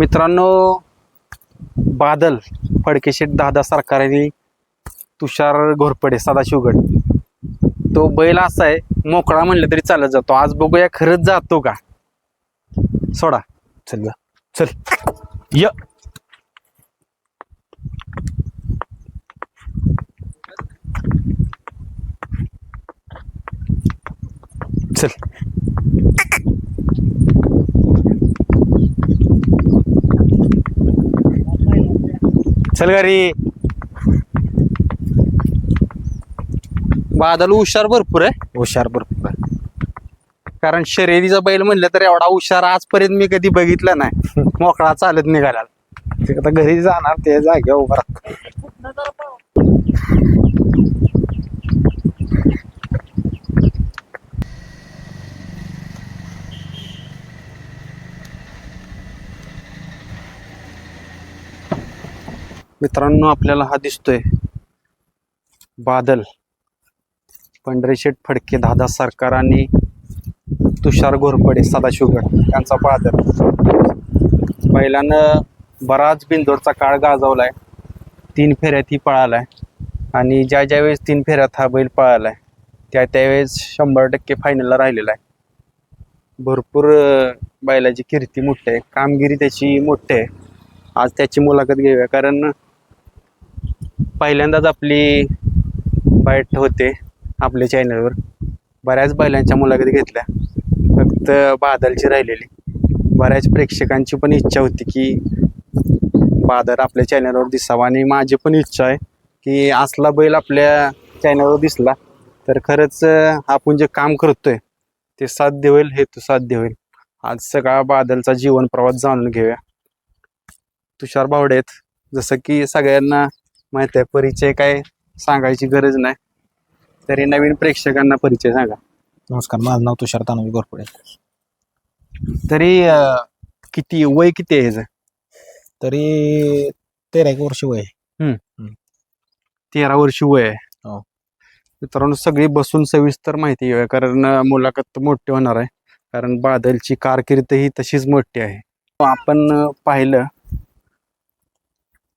मित्रांनो बादल फडकेशेठ दादा सरकारी तुषार घोरपडे सदाशिवगड तो बैल असा आहे मोकळा म्हणलं तरी चालत जातो. आज बघूया खरंच जातो का? सोडा. चल जा. चल. य. चल. चल घरी. बादल हुशार भरपूर आहे. हुशार बरोबर कारण शर्यतीचा बैल म्हणलं तर एवढा हुशार आजपर्यंत मी कधी बघितला नाही. मोकळा चालत निघाला. ते आता घरी जाणार ते जाग्या उभा राहत मित्रांनो आपल्याला हा दिसतोय. बादल. पंढरीशेठ फडके दादा सरकार आणि तुषार घोरपडे सदाशिवगड यांचा बादल. बैलानं बराच बिंदोरचा काळ गाजवलाय. तीन फेऱ्यात ही पळालाय. आणि ज्या ज्या वेळेस तीन फेऱ्यात हा बैल पळालाय त्या त्यावेळेस शंभर टक्के फायनलला राहिलेला आहे. भरपूर बैलाची कीर्ती मोठी आहे. कामगिरी त्याची मोठी आहे. आज त्याची मुलाखत घेऊया. कारण पहिल्यांदाच आपली बाईट होते आपल्या चॅनलवर बऱ्याच बैलांच्या मुलाखती घेतल्या. फक्त बादलची राहिलेली. बऱ्याच प्रेक्षकांची पण इच्छा होती की बादल आपल्या चॅनलवर दिसावा. आणि माझी पण इच्छा आहे की असला बैल आपल्या चॅनलवर दिसला तर खरंच आपण जे काम करतोय ते साध्य होईल हे तू साध्य होईल. आज सगळा बादलचा जीवन प्रवास जाणून घेऊया. तुषार भावडे आहेत. जसं की सगळ्यांना माहीत आहे परिचय काय सांगायची गरज नाही. तरी नवीन प्रेक्षकांना परिचय सांगा. नमस्कार माझं नाव तुषार तानवी गोरपडे तरी अं, किती वय किती आहे ह्याचं तरी तेरा एक वर्ष वय आहे. तेरा वर्ष वय आहे. हो. मित्रांनो सगळी बसून सविस्तर माहिती घेऊया कारण अं, मुलाखत मोठी होणार आहे. कारण बादलची कारकीर्द ही तशीच मोठी आहे. आपण अं, पाहिलं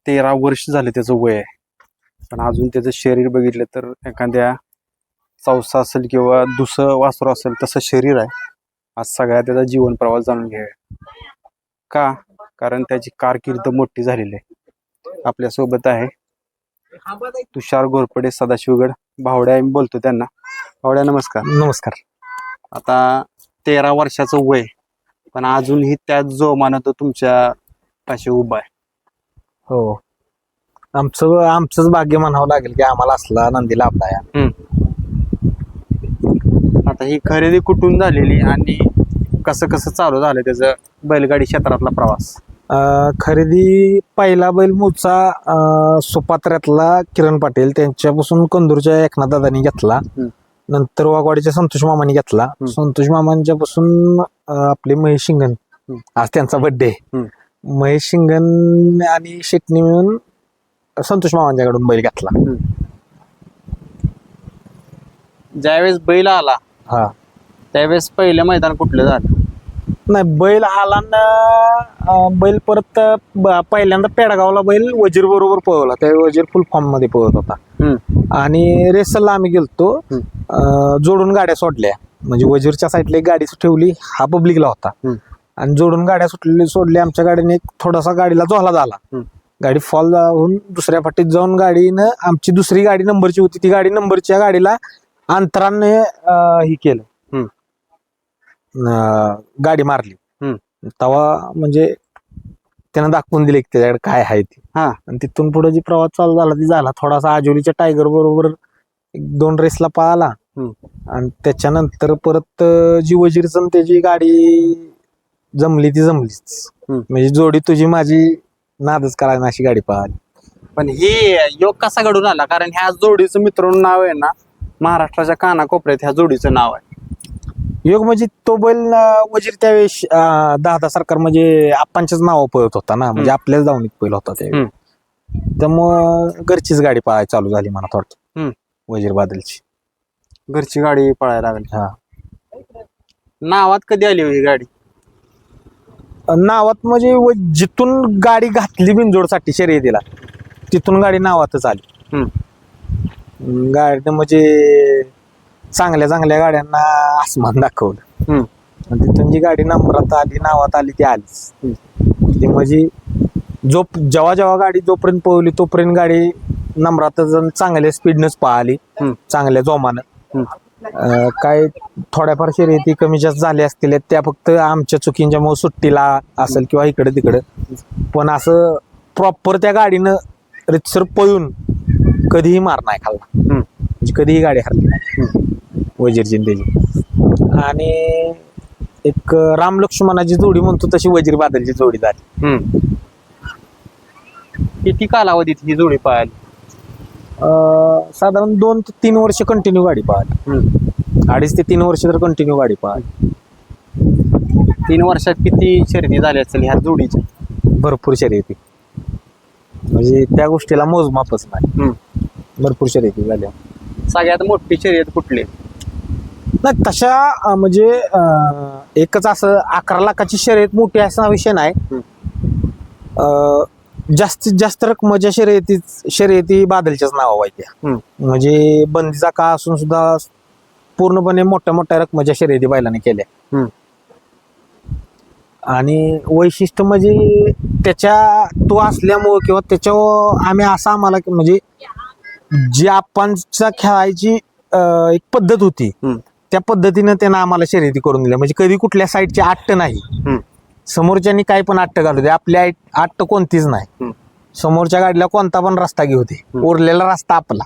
तेरा वर्ष झाले त्याचं वय आहे. पण अजून त्याचं शरीर बघितलं तर एखाद्या चौसा असेल किंवा दुसरं वासरू असेल तसं शरीर आहे. आज सगळ्या त्याचा जीवन प्रवास जाणून घेऊया का? कारण त्याची कारकीर्द मोठी झालेली आहे. आपल्यासोबत आहे तुषार घोरपडे सदाशिवगड. भावड्या आम्ही बोलतो त्यांना. भावड्या नमस्कार. नमस्कार. आता तेरा वर्षाचं वय पण अजूनही त्याच जोमानं तो तुमच्या पाशी उभा आहे. हो. आमचं आमचंच भाग्य म्हणावं लागेल की आम्हाला असला नंदी लाभला या. आता ही खरेदी कुठून झालेली आणि कसं कसं चालू झालं त्याचं बैलगाडी क्षेत्रातला प्रवास? अं, खरेदी पहिला बैल मूळचा अं, सुपात्र्यातला किरण पाटील. त्यांच्यापासून कंदूरच्या एकनाथ दादानी घेतला. हम्म. नंतर वाघवाडीच्या संतोष मामानी घेतला. संतोष मामांच्या पासून आपले महेश शिंगण. हम्म. आज त्यांचा बर्थडे हम्म. महेश शिंगण आणि शेटणी मिळून संतोष मामांच्याकडून बैल घेतला. ज्यावेळेस बैल आला हा. त्यावेळेस पहिलं मैदान कुठलं झालं? नाही बैल आला ना अं, बैल परत ब- पहिल्यांदा पेडगावला बैल वजीर बरोबर पळवला. त्यावेळी वजीर फुल फॉर्ममध्ये पळत होता. हम्म. आणि रेसलला आम्ही गेलतो. हम्म. अं, जोडून गाड्या सोडल्या. म्हणजे वजीरच्या साईडला एक गाडी ठेवली. हा पब्लिकला होता. हम्म. आणि जोडून गाड्या सुटली सोडल्या आमच्या गाडीने एक थोडासा गाडीला झाला हम्म. गाडी फॉल होऊन दुसऱ्या फाटीत जाऊन गाडीनं आमची दुसरी गाडी नंबरची होती ती गाडी नंबरच्या गाडीला अंतराने ही केलं गाडी मारली. तेव्हा म्हणजे त्यानं दाखवून दिले की त्याच्याकडे काय आहे ते हा. आणि तिथून पुढे जी प्रवास चालू झाला ती झाला थोडासा आजोलीच्या टायगर बरोबर एक दोन रेसला पळाला. आणि त्याच्यानंतर परत जी वजीरचं त्याची गाडी जमली ती जमलीच. हम्म. म्हणजे जोडी तुझी माझी नादच करायला अशी गाडी पळाली पण हे योग कसा घडून आला? कारण ह्या जोडीचं मित्रांनो नाव आहे ना महाराष्ट्राच्या कानाकोपऱ्यात ह्या जोडीचं नाव आहे. योग म्हणजे तो बैल अं, वजीर त्यावेळेस अं, दहा दहा सरकार म्हणजे आप्पांच्याच नाव पळत होता ना म्हणजे आपल्याच दावणीत पहिला होता त्यावेळी त्यामुळं घरचीच गाडी पळायला चालू झाली मला थोडक्यात. हम्म. वजीर बादलची. घरची गाडी पळायला लागली. हा. नावात कधी आली हो ही गाडी? नावात म्हणजे व जिथून गाडी घातली बिनजोडसाठी शर्यतीला तिथून गाडी नावातच आली. गाडी म्हणजे चांगल्या चांगल्या गाड्यांना आसमान दाखवलं. तिथून जी गाडी नंबरात आली नावात आली ती आलीच. ती म्हणजे जो जेव्हा जेव्हा गाडी जोपर्यंत पळवली तोपर्यंत गाडी नंबरातच आणि चांगल्या स्पीडनंच पळाली. चांगल्या जोमानं. अं, काय थोड्याफार शर्यती कमी जास्त झाल्या असतील त्या फक्त आमच्या चुकींच्यामुळे सुट्टीला असेल किंवा इकडे तिकडे. पण असं प्रॉपर त्या गाडीनं रितसर पळून कधीही मार नाही खाल्ला. हम्म. म्हणजे कधीही गाडी हरली नाही. आणि त्याची आणि एक राम लक्ष्मणाची जोडी म्हणतो तशी वजीर बादलची जोडी झाली. हम्म. किती कालावधीत ही जोडी पाहायला अं, साधारण दोन ते तीन वर्ष कंटिन्यू गाडी पाहिली अडीच ते तीन वर्ष तर कंटिन्यू गाडी पाहिली तीन वर्षात किती शर्यती झाल्या असेल ह्या जोडीच्या भरपूर शर्यती. म्हणजे त्या गोष्टीला मोजमापच नाही. भरपूर शर्यती झाल्या. सगळ्यात मोठी शर्यत कुठली? नाही तशा म्हणजे एकच असं अकरा लाखाची शर्यत मोठी असा विषय नाही. जास्तीत जास्त रकमेच्या शर्यती शर्यती बादलच्याच नावा हम्म. म्हणजे बंदीचा काळ असून सुद्धा पूर्णपणे मोठ्या मोठ्या रकमेच्या शर्यती बैलाने केल्या. आणि वैशिष्ट्य म्हणजे त्याच्या तो असल्यामुळं किंवा त्याच्यावर आम्ही असं आम्हाला की म्हणजे जी आपणच्या खेळायची एक पद्धत होती. त्या पद्धतीनं त्यानं आम्हाला शर्यती करून दिल्या म्हणजे कधी कुठल्या साईडची आट्ट नाही. समोरच्यांनी काही पण आट्ट घालू दे. आपल्या आट- आट्ट कोणतीच नाही. हम्म. समोरच्या गाडीला कोणता पण रस्ता घेऊ दे. उरलेला रस्ता आपला.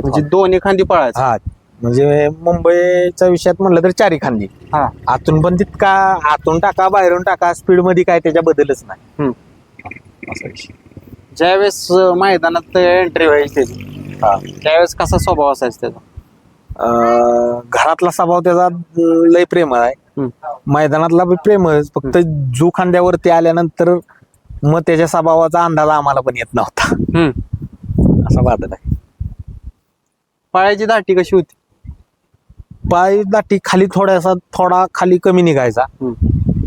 म्हणजे दोन्ही खांदी पळायचं. हा. म्हणजे मुंबईच्या विषयात म्हणलं तर चारी खांदी. हा. आतून पण तितका आतून टाका बाहेरून टाका स्पीडमध्ये काय त्याच्या बदलच नाही. हम्म. असा विषय. ज्यावेळेस अं, मैदानात एंट्री व्हायची त्याची त्यावेळेस कसा स्वभाव असायचा त्याचा? अं, घरातला स्वभाव त्याचा अं, लय प्रेम आहे. मैदानातला प्रेमच फक्त जू खांद्यावरती आल्यानंतर मग त्याच्या स्वभावाचा अंदाज आम्हाला पण येत नव्हता. असा वादळ आहे. पायाची दाटी कशी होती? पाय दाटी खाली थोडासा थोडा खाली कमी निघायचा.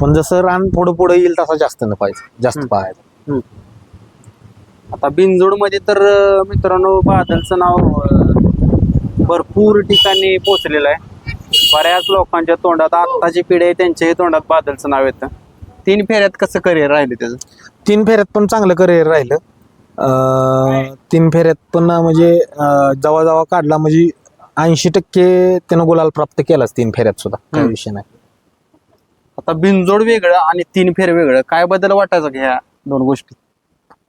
पण जसं रान पुढं पुढं येईल तसा जास्त न पाहिजे जास्त. पाहायचा. आता बिनजोडमध्ये तर मित्रांनो बादलचं नाव भरपूर ठिकाणी पोचलेलं आहे. बऱ्याच लोकांच्या तोंडात आत्ताची पिढी आहे त्यांच्याही तोंडात बादलचं नाव येतं. तीन फेऱ्यात कसं करिअर राहिले त्याचं? तीन फेऱ्यात पण चांगलं करिअर राहिलं. अं, तीन फेऱ्यात पण म्हणजे जवळ जवळ काढला म्हणजे ऐंशी टक्के त्यानं गुलाल प्राप्त केलाच तीन फेऱ्यात सुद्धा काही हम्म. विषय नाही. आता बिनजोड वेगळं आणि तीन फेर वेगळं काय बदल वाटायचं ह्या दोन गोष्टी?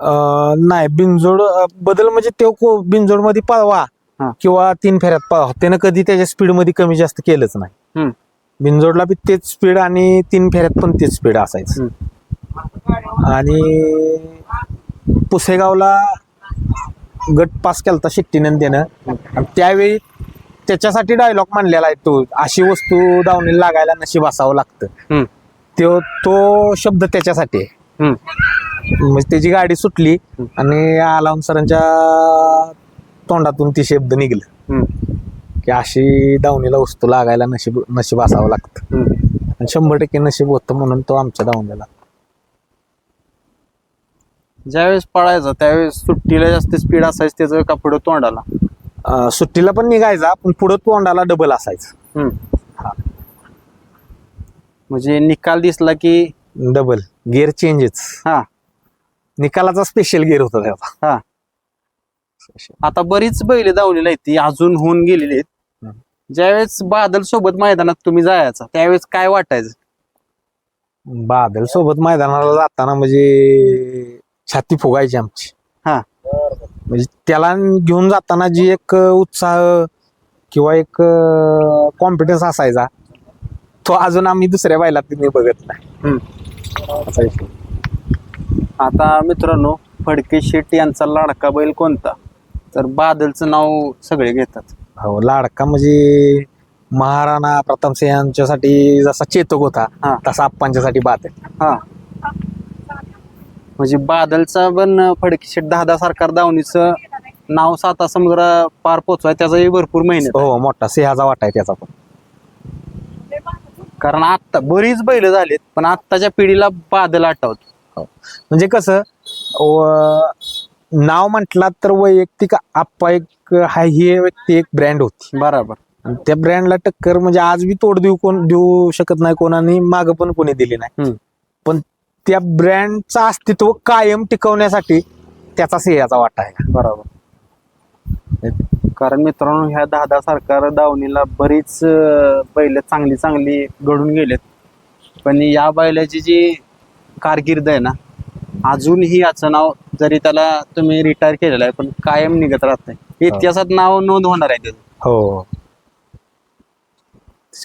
अं, नाही बिनजोड अं, बदल म्हणजे ते बिनजोडमध्ये पळवा. किंवा तीन फेऱ्यात त्यानं कधी त्याच्या स्पीडमध्ये कमी जास्त केलंच नाही. बिनजोडला बी तेच स्पीड आणि तीन फेऱ्यात पण तेच स्पीड असायचं. आणि पुसेगावला गट पास केलता शिट्टीनं त्यानं. आणि त्यावेळी त्याच्यासाठी डायलॉग मांडलेला आहे तो. अशी वस्तू दावणीला लागायला नशीब असावं लागतं. तो तो शब्द त्याच्यासाठी आहे. म्हणजे त्याची गाडी सुटली आणि आलाम सरांच्या तोंडातून ती शब्द निघलं. हम्म. की अशी दावणीला वस्तू लागायला नशीब नशीब असावं लागतं. हम्म. आणि शंभर टक्के नशीब होतं म्हणून तो आमच्या दावणीला. ज्यावेळेस पळायचा त्यावेळेस सुट्टीला जास्त स्पीड असायचं त्याचं का पुढं तोंडाला? अं, सुट्टीला पण निघायचा पण पुढं तोंडाला डबल असायचं. हा. म्हणजे निकाल दिसला की डबल गिअर चेंजेस हा. निकालाचा स्पेशल गिअर होता त्याचा हा. आता बरीच बैल धावलेली आहेत ती अजून होऊन गेलेली आहेत. ज्यावेळेस बादल सोबत मैदानात तुम्ही जायचा त्यावेळेस काय वाटायचं बादल सोबत मैदानाला जाताना म्हणजे छाती फुगायची आमची हा. म्हणजे त्याला घेऊन जाताना जी एक उत्साह किंवा एक कॉन्फिडन्स असायचा तो अजून आम्ही दुसऱ्या बैलात मी बघत नाही असा विषय. आता मित्रांनो फडके शेट्टी यांचा लाडका बैल कोणता तर बादलचं नाव सगळे घेतात. हो लाडका म्हणजे महाराणा प्रतापसिंह यांच्यासाठी जसा चेतक होता हा. तसा आप्पांच्यासाठी बादल. हा. म्हणजे बादलचा पण फडके शेट दहा सरकार दावणीचं नाव साता समुद्र पार पोचवाय त्याचाही भरपूर मेहनत हो मोठा सिंहाचा वाटा आहे त्याचा पण. कारण आता बरीच बैल झालीत पण आत्ताच्या पिढीला बादल आठवत. म्हणजे कसं व- नाव म्हटला तर वैयक्तिक आप्पा एक हा ही व्यक्ती एक ब्रँड होती. बरोबर. आणि त्या ब्रँडला टक्कर म्हणजे आज बी तोड देऊ कोण देऊ शकत नाही कोणाने माग पण कोणी दिली नाही. हम्म. पण त्या ब्रँडचं अस्तित्व कायम टिकवण्यासाठी त्याचा सिंहाचा वाटा आहे. बरोबर. कारण मित्रांनो ह्या दहा दहा सरकार दावणीला बरीच अं, बैल चांगली चांगली घडून गेलेत. पण या बैलाची जी कारकीर्द आहे ना अजूनही याचं नाव जरी त्याला तुम्ही रिटायर केलेलं आहे पण कायम निघत राहत नाही. इतिहासात नाव नोंद होणार आहे त्याचं. हो.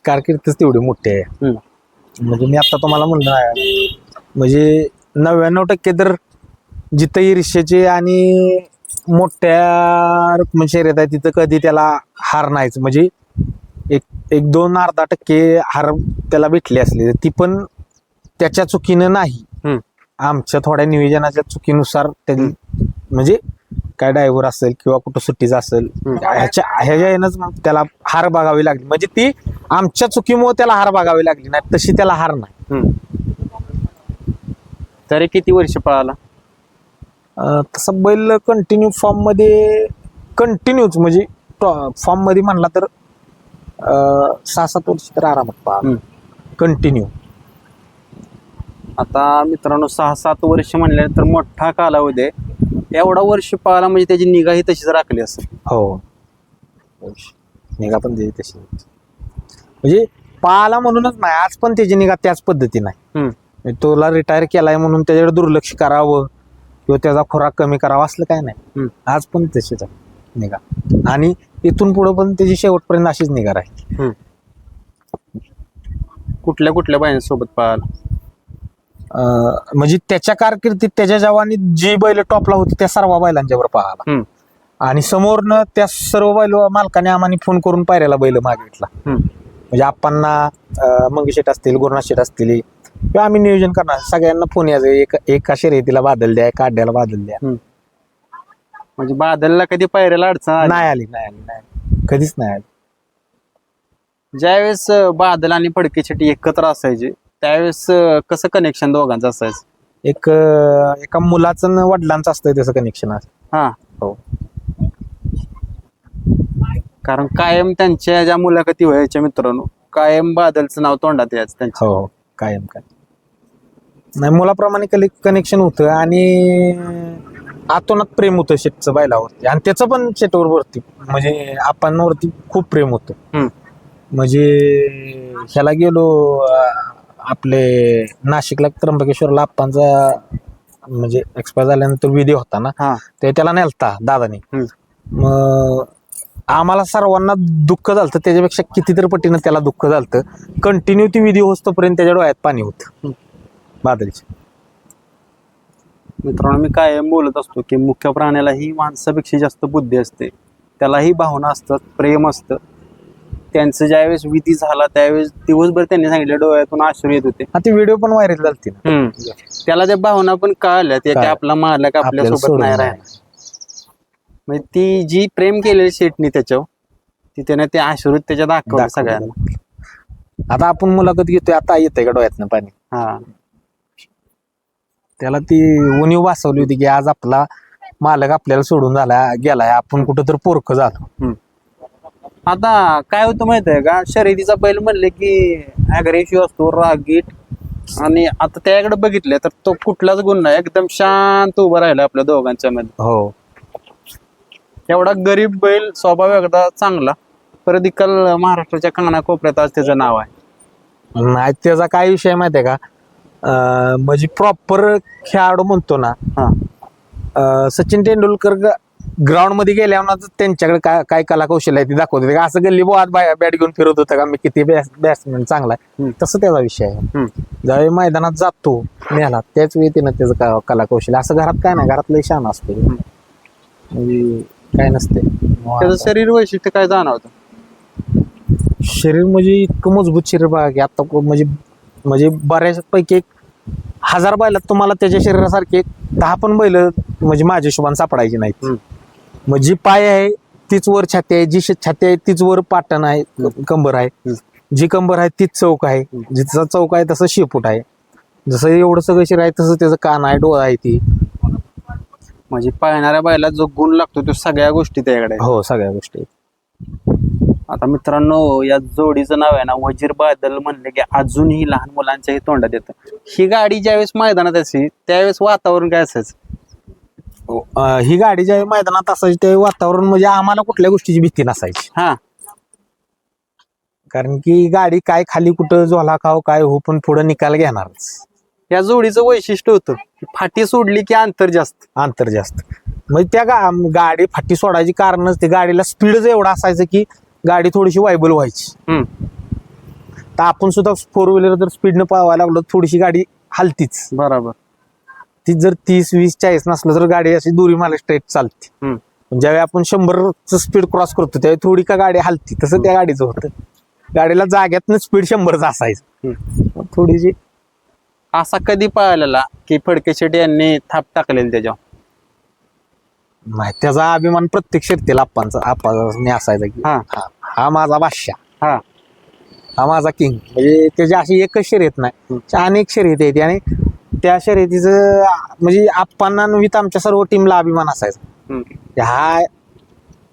कारकिर्दच तेवढी मोठी आहे. हम्म. म्हणजे मी आता तुम्हाला म्हणलं आहे, म्हणजे नव्याण्णव टक्के तर जिथं ईर्ष्याचे आणि मोठ्या रकम शर्यत आहे तिथं कधी त्याला हार नाहीच. म्हणजे एक एक दोन अर्धा टक्के हार त्याला भेटली असली ती पण त्याच्या चुकीनं नाही. हम्म. आमच्या थोड्या नियोजनाच्या चुकीनुसार त्यांनी म्हणजे काय ड्रायव्हर असेल किंवा कुठं सुट्टीचा असेल. ह्याच्या ह्याच्या यानंच त्याला हार बघावी लागली म्हणजे ती आमच्या चुकीमुळे त्याला हार बघावी लागली नाही तशी त्याला हार नाही. तरी किती वर्ष पळाला अं, तसं बैल कंटिन्यू फॉर्ममध्ये कंटिन्यूच म्हणजे फॉर्ममध्ये म्हणला तर अं, सहा सात वर्ष तर आरामात पाहा. कंटिन्यू आता मित्रांनो सहा सात वर्ष म्हणल्यानंतर मोठा कालावधी आहे. एवढा वर्ष पळाला म्हणजे त्याची निगाही तशीच राखली असेल. हो. निघा पण त्याची तशी म्हणजे पाहाला म्हणूनच नाही आज पण त्याची निघा त्याच पद्धतीने आहे. हम्म. म्हणजे तुला रिटायर केलाय म्हणून त्याच्याकडे दुर्लक्ष करावं किंवा त्याचा खुराक कमी करावा असलं काय नाही. हम्म. आज पण तशीच आहे निघा आणि इथून पुढे पण त्याची शेवटपर्यंत अशीच निघा राहील. कुठल्या कुठल्या बायांसोबत अं, म्हणजे त्याच्या कारकिर्दीत त्याच्या जवानी जी बैल टॉपला होती त्या सर्व बैलांच्यावर पाहाला हम्म. आणि समोरनं त्या सर्व बैल मालकाने आम्हाला फोन करून पायऱ्याला बैल मागितला. म्हणजे आप्पांना मंगेशेट असतील गुरुनाथ शेट असतील किंवा आम्ही नियोजन करणार सगळ्यांना फोन यायचं एक एका शर्यतीला बादल द्या एका अड्ड्याला बादल द्या म्हणजे बादलला कधी पायऱ्याला अडचण? नाही आली नाही आली नाही. कधीच नाही आली ज्यावेळेस बादल आणि फडके शेट्टी एकत्र असायचे त्यावेळेस अं, कसं कनेक्शन दोघांचं असायचं? एक अं, एका मुलाचं आणि वडिलांचं असतंय तसं कनेक्शन हा. हो. कारण कायम त्यांच्या ज्या मुलाखती व्हायच्या मित्रांनो कायम बादलचं नाव तोंडात यायचं त्यांच्या. हो कायम काय नाही मुलाप्रमाणे कले कनेक्शन होतं आणि आतोनात प्रेम होतं शेटचं बैलावरती. आणि त्याचं पण शेटवर वरती. म्हणजे आपणवरती खूप प्रेम होतं. हम्म. म्हणजे ह्याला गेलो अं, आपले नाशिकला त्र्यंबकेश्वरला आप्पांचा म्हणजे एक्सपायर झाल्यानंतर विधी होता ना हा. ते त्याला नेलता दादाने. हम्म. मग आम्हाला सर्वांना दुःख झालं त्याच्यापेक्षा कितीतरी पटीनं त्याला दुःख झालं कंटिन्यू ती विधी होतोपर्यंत त्याच्या डोळ्यात पाणी होतं. बादलचे मित्रांनो मी कायम बोलत असतो की मुख्य प्राण्यालाही माणसापेक्षा जास्त बुद्धी असते. त्यालाही भावना असतात प्रेम असतं. त्यांचं ज्यावेळेस विधी झाला त्यावेळेस दिवसभर त्यांनी सांगितलं डोळ्यातून आश्रू येत होते. हा ती व्हिडिओ पण व्हायरल झालती ना. त्याला त्या भावना पण कळल्या. ते की कळल्या. आपला मालक आपल्याला आपल्यासोबत सोडून नाही. राहणार म्हणजे ती जी प्रेम केलेली शेटनी त्याच्यावर ती त्याने ते आश्रू त्याच्या दाखवलं दाखवलं. सगळ्यांना. आता आपण मुलाखत घेतोय आता येतंय का डोळ्यातनं पाणी? हा. त्याला ती उणीव भासवली होती की आज आपला मालक आपल्याला सोडून झाला गेलाय. आपण कुठं तर पोरक झालो. आता काय होतं माहीत आहे का? शर्यतीचा बैल म्हणले की अग्रेसिव्ह असतो रागीट. आणि आता त्याकडे बघितले तर तो कुठलाच गुण नाही. एकदम शांत उभा राहिला आपल्या दोघांच्या मध्ये. हो. एवढा गरीब बैल स्वभाव एकदा चांगला. परत इकल महाराष्ट्राच्या कानाकोपऱ्यात आज त्याचं नाव आहे. नाही त्याचा काय विषय माहितीये का? अं, म्हणजे प्रॉपर खेळाडू म्हणतो ना. हा. अं, सचिन तेंडुलकर मध्ये गेल्यावर त्यांच्याकडे काय काय कला कौशल्य आहे ते दाखवत का असं गल्ली बोहात बॅट घेऊन फिरत होता का? मी किती बॅट्समॅन चांगला आहे. तसं त्याचा विषय आहे. ज्यावेळी मैदानात जातो मेला त्याच वेळी त्यानं त्याचं का- कला कौशल्य असं घरात काय नाही. घरात लय शान असतो. म्हणजे काय नसते त्याचं शरीर वैशिष्ट्य काय जाणवतं? शरीर म्हणजे इतकं मजबूत शरीर बघा की आता म्हणजे म्हणजे बऱ्याचपैकी एक हजार बैलात तुम्हाला त्याच्या शरीरासारखे दहा पण बैल म्हणजे माझ्या हिशोबाने सापडायची नाहीत. मग जी पाय आहे तीच वर छाती आहे जी छाती आहे तीच वर पाटण आहे कंबर आहे. जी कंबर आहे तीच चौक आहे. जिचा चौक आहे तसं शेपूट आहे. जसं एवढं सगळं शरीर आहे तसं त्याचं कान आहे डोळा आहे ती. म्हणजे पाळणाऱ्या बायला जो गुण लागतो तो सगळ्या गोष्टी त्याकडे. हो सगळ्या गोष्टी आता मित्रांनो या जोडीचं नाव आहे ना वजीर बादल म्हणले की अजूनही लहान मुलांच्याही तोंडात येतं. ही गाडी ज्यावेळेस मैदानात असे त्यावेळेस वातावरण काय असायचं? अं, ही गाडी ज्या मैदानात असायची ते वातावरण म्हणजे आम्हाला कुठल्या गोष्टीची भीती नसायची. हा. कारण की गाडी काय खाली कुठं झोला खाव काय हो पण पुढे निकाल घेणारच. या जोडीचं वैशिष्ट्य होतं की फाटी सोडली की अंतर जास्त. अंतर जास्त. म्हणजे त्या गा गाडी फाटी सोडायची कारणच ते गाडीला स्पीडच एवढं असायचं की गाडी थोडीशी वायबल व्हायची. हम्म. तर आपण सुद्धा फोर व्हीलर जर स्पीडनं पळवायला लागलो थोडीशी गाडी हलतीच. बरोबर. ती जर तीस वीस चाळीस नसलं तर गाडी अशी दुरी मला स्ट्रेट चालते. हम्म. पण ज्यावेळी आपण शंभरचं स्पीड क्रॉस करतो त्यावेळी थोडी का गाडी हलती तसं त्या गाडीचं होतं. गाडीला जाग्यातनं स्पीड शंभरचं असायचं. थोडीशी असा कधी पळालेला की फडके शेट्टी यांनी थाप टाकलेली त्याच्यावर? नाही त्याचा अभिमान प्रत्येक शर्तीला आप्पांचा आप्पाने असायचा की हा. हा हा माझा बादशाह हा हा माझा किंग म्हणजे त्याची अशी एकच शर्यत नाही हम्म. अनेक शर्यती आहेत आणि त्या शर्यतीचं म्हणजे आप्पांना विथ आमच्या सर्व टीमला अभिमान असायचा हम्म. की हा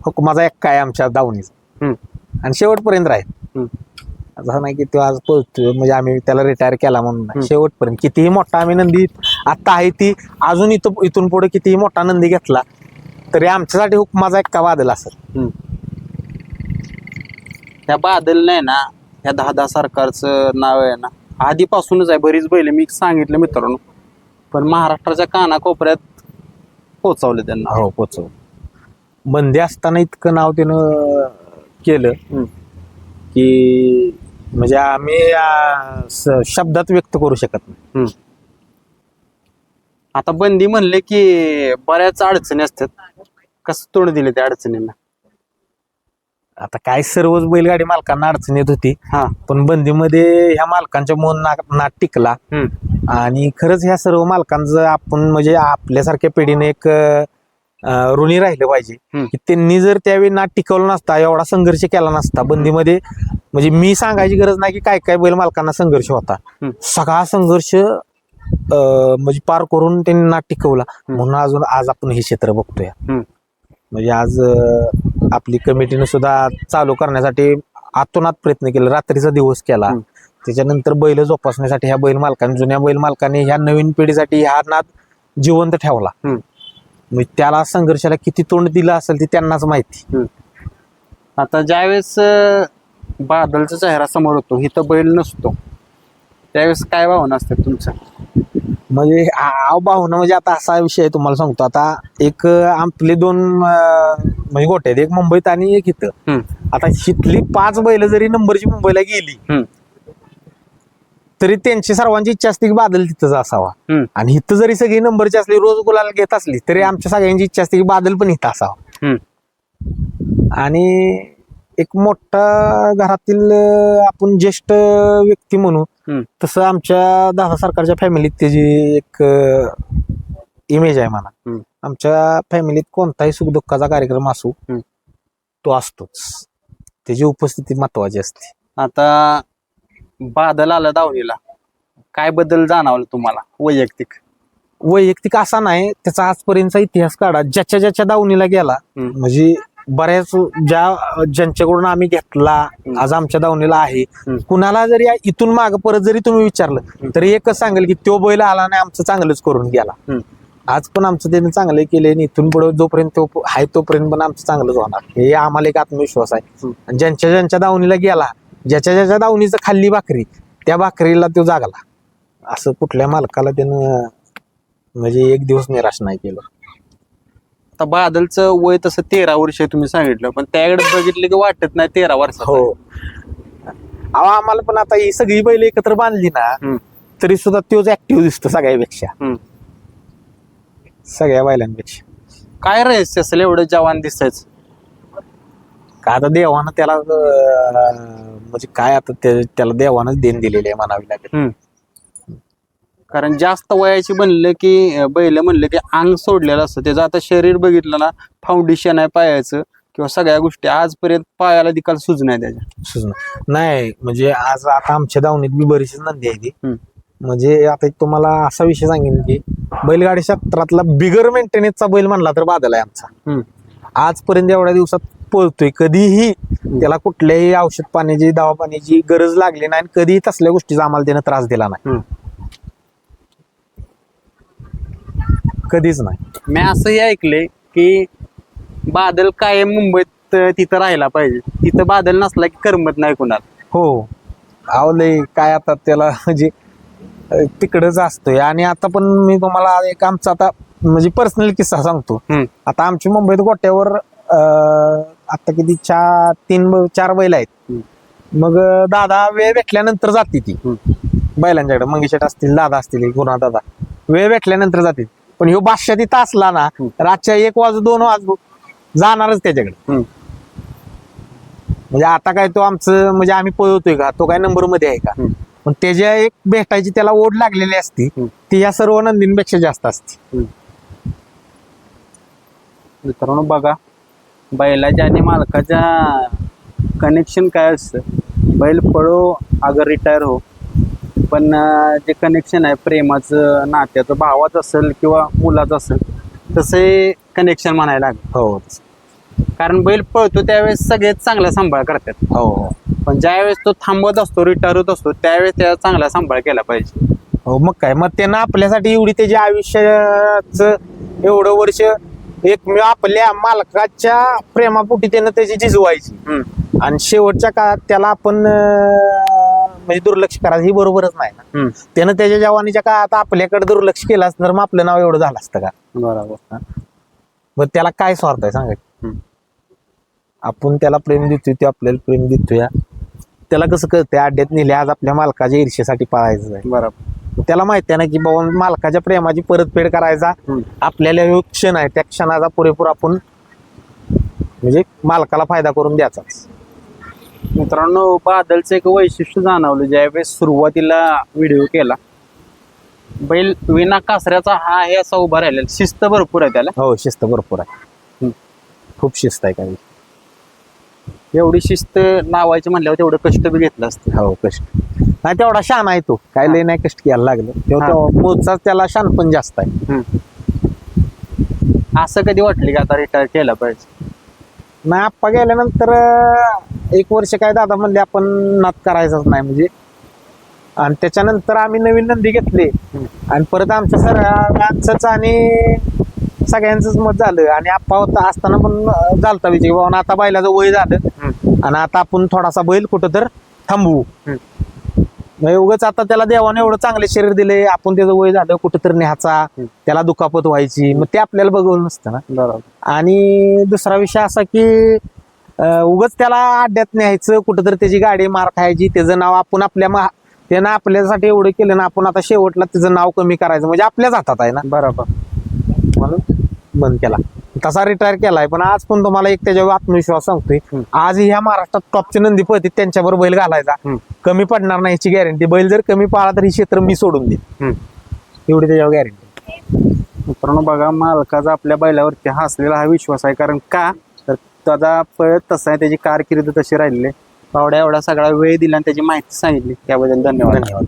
हुकमाचा एक काय आमच्या दावणीचा हम्म. आणि शेवटपर्यंत राहील हम्म. असं नाही की तो आज पळतोय म्हणजे आम्ही त्याला रिटायर केला म्हणून नाही. हम्म. शेवटपर्यंत कितीही मोठा आम्ही नंदी आता आहे ती अजून इथं इथून पुढे कितीही मोठा नंदी घेतला तरी आमच्यासाठी हुकमाचा एक का वादल असेल. त्या बादल नाही ना ह्या दहा दहा सरकारचं नाव आहे ना आधीपासूनच आहे बरीच बैल मी सांगितलं मित्रांनो. पण महाराष्ट्राच्या कानाकोपऱ्यात पोचवले त्यांना. हो पोचव बंदी असताना इतकं नाव त्यानं केलं हम्म. की म्हणजे आम्ही स- शब्दात व्यक्त करू शकत नाही. आता बंदी म्हणले की बऱ्याच अडचणी असतात. कसं तोंड दिले त्या अडचणींना? आता काय सर्वच बैलगाडी मालकांना अडचण येत होती. हा. पण बंदीमध्ये ह्या मालकांच्या मन नाक नाट टिकला. हम्म. आणि खरंच ह्या सर्व मालकांचं आपण म्हणजे आपल्यासारख्या पिढीने एक अं, ऋणी राहिलं पाहिजे. हम्म. की त्यांनी जर त्यावेळी नाट टिकवलं नसता एवढा संघर्ष केला नसता बंदीमध्ये म्हणजे मी सांगायची गरज नाही की काय काय बैल मालकांना संघर्ष होता. हम्म. सगळा संघर्ष अं, म्हणजे पार करून त्यांनी नाट टिकवला. म्हणून अजून आज आपण हे क्षेत्र बघतोय. हम्म. म्हणजे आज आपली कमिटीने सुद्धा चालू करण्यासाठी आतोनात प्रयत्न केला. रात्रीचा दिवस केला. त्याच्यानंतर बैल जोपासण्यासाठी ह्या बैल मालकांनी जुन्या बैल मालकांनी ह्या नवीन पिढीसाठी ह्या नाद जिवंत ठेवला. म्हणजे त्याला संघर्षाला किती तोंड दिलं असेल ते त्यांनाच माहिती. आता ज्यावेळेस बादलचा चेहरा समोर होतो इथं बैल नसतो त्यावेळेस काय भावना असतात तुमच्या? म्हणजे भावना म्हणजे आता असा विषय तुम्हाला सांगतो आता एक आपले दोन म्हणजे गोटे आहेत एक मुंबईत आणि एक इथं. आता शितली पाच बैल जरी नंबरची मुंबईला गेली. तरी त्यांची सर्वांची इच्छा असते की बादल तिथंच असावा. आणि इथं जरी सगळी नंबरची असली रोज गुलाल घेत असली तरी आमच्या सगळ्यांची इच्छा असते की बादल पण इथं असावा. आणि एक मोठा घरातील अं, आपण ज्येष्ठ व्यक्ती म्हणू हम्म. तसं आमच्या दादा सरकारच्या फॅमिलीत त्याची एक इमेज आहे हम्म. आमच्या फॅमिलीत कोणताही सुखदुःखाचा कार्यक्रम असू हम्म. तो असतोच त्याची उपस्थिती महत्वाची असते आता बादल आला दावणीला काय बदल जाणवलं तुम्हाला वैयक्तिक वैयक्तिक असा नाही त्याचा आजपर्यंतचा इतिहास काढा ज्याच्या ज्याच्या दावणीला गेला हम्म. म्हणजे बऱ्याच ज्या ज्यांच्याकडून आम्ही घेतला आज आमच्या दावणीला आहे. कुणाला जरी इथून माग परत जरी तुम्ही विचारलं तरी एकच सांगेल की तो बैल आला नाही आमचं चांगलंच करून गेला. आज पण आमचं त्याने चांगले केले आणि इथून पुढे जोपर्यंत तो आहे तोपर्यंत पण आमचं चांगलंच होणार. हे आम्हाला एक आत्मविश्वास आहे. आणि ज्यांच्या ज्यांच्या दावणीला गेला ज्याच्या ज्याच्या दावणीचं खाल्ली भाकरी त्या भाकरीला तो जागला. असं कुठल्या मालकाला त्यानं म्हणजे एक दिवस निराश नाही केलं. आता बादलचं वय तसं तेरा वर्ष आहे तुम्ही सांगितलं पण त्याकडे बघितलं की वाटत नाही तेरा वर्षाचा हो. अहो आम्हाला पण आता ही सगळी बैल एकत्र बांधली ना हम्म. तरी सुद्धा तोच ऍक्टिव्ह दिसतो सगळ्यापेक्षा. सगळ्या बैलांपेक्षा. काय रहस्य असेल एवढं जवान दिसायचं? का आता देवानं त्याला अं, म्हणजे काय आता ते- त्याला देवानंच देण दिलेली आहे म्हणावी लागेल. कारण जास्त वयाची बनलं की बैल म्हणलं की अंग सोडलेलं असतं त्याचं आता शरीर बघितलं ना फाउंडेशन आहे पायाचं किंवा सगळ्या गोष्टी आजपर्यंत पायाला दिकाल सुज नाही त्याच्या सुचणार. नाही म्हणजे आज आता आमच्या दावणीत बी बरीचशी नंदी आहे ती हम्म. म्हणजे आता एक तुम्हाला असा विषय सांगेन की बैलगाडी क्षेत्रातला बिगर मेंटेनन्सचा बैल म्हणला तर बादल आहे आमचा हम्म. आजपर्यंत एवढ्या दिवसात पळतोय कधीही त्याला कुठल्याही औषध पाण्याची दवा पाण्याची गरज लागली नाही आणि कधीही तसल्या गोष्टीचा आम्हाला त्यानं त्रास दिला नाही हम्म. कधीच नाही. मी असंही ऐकले की बादल कायम मुंबईत तिथं राहायला पाहिजे. तिथं बादल नसला की करमत नाही कुणाला. हो. आवलंय काय आता त्याला म्हणजे अं, तिकडच असतोय. आणि आता पण मी तुम्हाला एक आमचा आता म्हणजे पर्सनल किस्सा सांगतो. हम्म. आता आमची मुंबईत गोट्यावर अं, आता किती चार तीन ब- चार बैल आहेत. मग अं, दादा वेळ भेटल्यानंतर जाते ती. हम्म. बैलांच्याकडे. मंगेशेट असतील दादा असतील गुन्हा दादा. वेळ भेटल्यानंतर जाते पण ह्यो बादशाह तिथं असला ना. रातच्या एक वाजू दोन वाजू जाणारच त्याच्याकडे. म्हणजे आता काय तो आमचं म्हणजे आम्ही पळवतोय का तो काय नंबरमध्ये आहे का. पण त्याच्या एक भेटायची त्याला ओढ लागलेली असती. ती या सर्व नंदींपेक्षा जास्त असते मित्रांनो बघा बैलाच्या आणि मालकाच्या कनेक्शन काय असतं बैल पळो अगर रिटायर हो पण जे कनेक्शन आहे प्रेमाचं नात्याचं भावाचं असेल किंवा मुलाचं असेल तसे कनेक्शन म्हणायला लागेल. हो. कारण बैल पळतो त्यावेळेस सगळेच चांगला सांभाळ करतात. हो. पण ज्यावेळेस तो थांबत असतो रिटायर होत असतो त्यावेळेस त्याचा चांगला सांभाळ केला पाहिजे. हो मग काय? मग त्यानं आपल्यासाठी एवढी त्याच्या आयुष्याचं एवढं वर्ष एक मी आपल्या मालकाच्या प्रेमापोटी त्यानं त्याची झिजवायची हम्म, आणि शेवटच्या काळात त्याला आपण अं, म्हणजे दुर्लक्ष करायचं ही बरोबरच नाही ना. हम्म. त्यानं त्याच्या जवानीच्या काळात आपल्याकडे दुर्लक्ष केलं असतं तर मग आपलं नाव एवढं झालं असतं का? बरोबर. मग त्याला काय स्वार्थ आहे सांगा? हम्म. आपण त्याला प्रेम देतोय ते आपल्याला प्रेम देतोय. त्याला कसं कळतंय अड्ड्यात नेले आज आपल्या मालकाच्या ईर्षेसाठी पाळायचं आहे. बरोबर. त्याला माहिती आहे ना की बाबा मालकाच्या प्रेमाची परतफेड करायचा हम्म. आपल्याला जो क्षण आहे त्या क्षणाचा पुरेपूर आपण म्हणजे मालकाला फायदा करून द्यायचा. मित्रांनो बादलचं एक वैशिष्ट्य जाणवलं ज्यावेळेस सुरुवातीला व्हिडिओ केला. बैल विना कासऱ्याचा हा आहे असा उभा राहिलेला. शिस्त भरपूर आहे त्याला. हो शिस्त भरपूर आहे. खूप शिस्त आहे काही एवढी शिस्त लावायची म्हणल्यावर तेवढं कष्ट बी घेतलं असतं. हो कष्ट. नाही तेवढा शान आहे तो. काय लय नाही कष्ट घ्यायला लागलं. तेव्हा हा. तेव्हा मोजचा त्याला शान पण जास्त आहे. असं कधी वाटले की आता रिटायर केला पाहिजे? नाही आप्पा गेल्यानंतर अं, एक वर्ष काय दादा म्हणले आपण नात करायचाच नाही म्हणजे. आणि त्याच्यानंतर आम्ही नवीन नंदी घेतले. आणि परत आमच्या सगळ्यांचंच आणि सगळ्यांचंच मत झालं. आणि आप्पा होता असताना पण अं, झालता विजय. बाबा आता बैलाचं वय झालं. आणि आता आपण थोडासा बैल कुठं तर थांबवू. हम्म. मग उगाच आता त्याला देवाने एवढं चांगले शरीर दिले आपण त्याचं वय झालं कुठं तर न्यायचा हम्म. त्याला दुखापत व्हायची मग ते आपल्याला बघवलं नसतं ना. बरोबर. आणि दुसरा विषय असा की उगाच त्याला अड्ड्यात न्यायचं कुठंतरी त्याची गाडी मार खायची त्याचं नाव आपण आपल्या मा- त्यानं आपल्यासाठी एवढं केलं ना आपण आता शेवटला त्याचं नाव कमी करायचं म्हणजे आपल्याच हातात आहे ना. बरोबर. म्हणून बंद केला. तसा रिटायर केलाय पण आज पण तुम्हाला एक त्याच्यावर आत्मविश्वास सांगतोय. आज ह्या महाराष्ट्रात टॉपचे नंदी पळतील त्यांच्यावर बैल घालायचा. कमी पडणार नाही याची गॅरंटी बैल जर कमी पाळा तर ही क्षेत्र मी सोडून हम्म. एवढी त्याच्यावर गॅरंटी मित्रांनो बघा मालकाचा आपल्या बैलावरती हसलेला हा विश्वास आहे. कारण का? तर त्याचा पळ तसा आहे त्याची कारकिर्द तशी राहिलेली आहे. एवढा एवढा सगळा वेळ दिला आणि त्याची माहिती सांगितली. त्याबद्दल धन्यवाद. धन्यवाद.